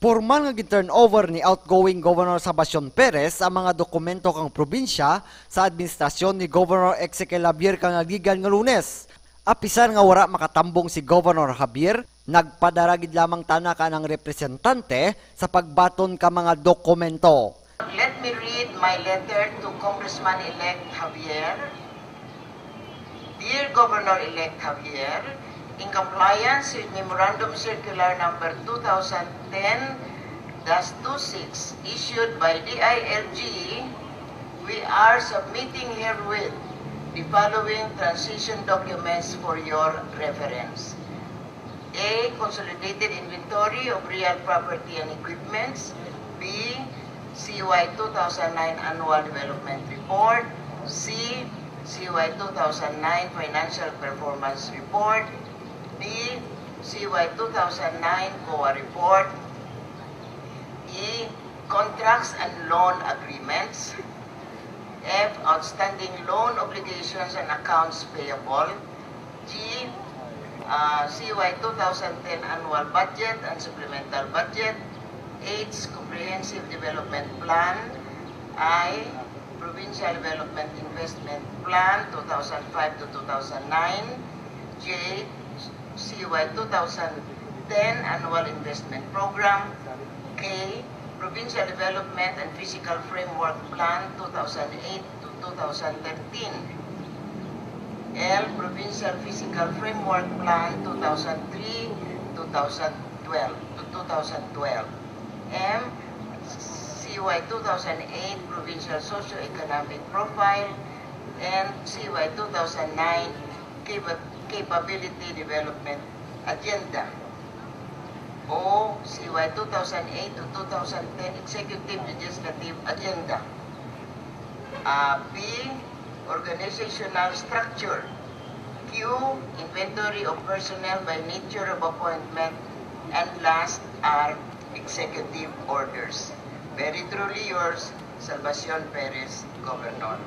Formal nga gi-turnover ni outgoing Governor Sebastian Perez ang mga dokumento kang probinsya sa administrasyon ni Governor Ezekiel Javier kang nagigan nga lunes. Apisan nga wara makatambong si Governor Javier, nagpadaragid lamang tana ka ng representante sa pagbaton ka mga dokumento. Let me read my letter to Congressman-elect Javier. Dear Governor-elect Javier, in compliance with Memorandum Circular Number 2010-26 issued by DILG, we are submitting herewith the following transition documents for your reference. A. Consolidated inventory of real property and equipments. B. CY 2009 Annual Development Report. C. CY 2009 Financial Performance Report. D. CY 2009 COA Report. E. Contracts and loan agreements. F. Outstanding loan obligations and accounts payable. G. uh, CY 2010 annual budget and supplemental budget. H. Comprehensive Development Plan. I. Provincial Development Investment Plan 2005 to 2009. J. CY 2010 Annual Investment Program. K. Provincial Development and Physical Framework Plan 2008 to 2013. L. Provincial Physical Framework Plan 2003-2012 to 2012. M. CY 2008 Provincial Socio-Economic Profile and CY 2009 Capa- Capability Development Agenda. O. CY 2008 to 2010 Executive Legislative Agenda. Uh, B. Organizational structure. Q. Inventory of personnel by nature of appointment. And last are executive orders. Very truly yours, Salvacion Perez, Governor.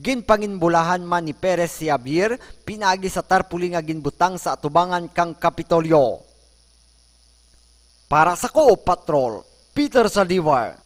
Ginpanginbulahan man ni Perez si Javier, pinagi sa tarpuli nga ginbutang sa atubangan kang Kapitolyo. Para sa Coop Patrol, Peter Salivar,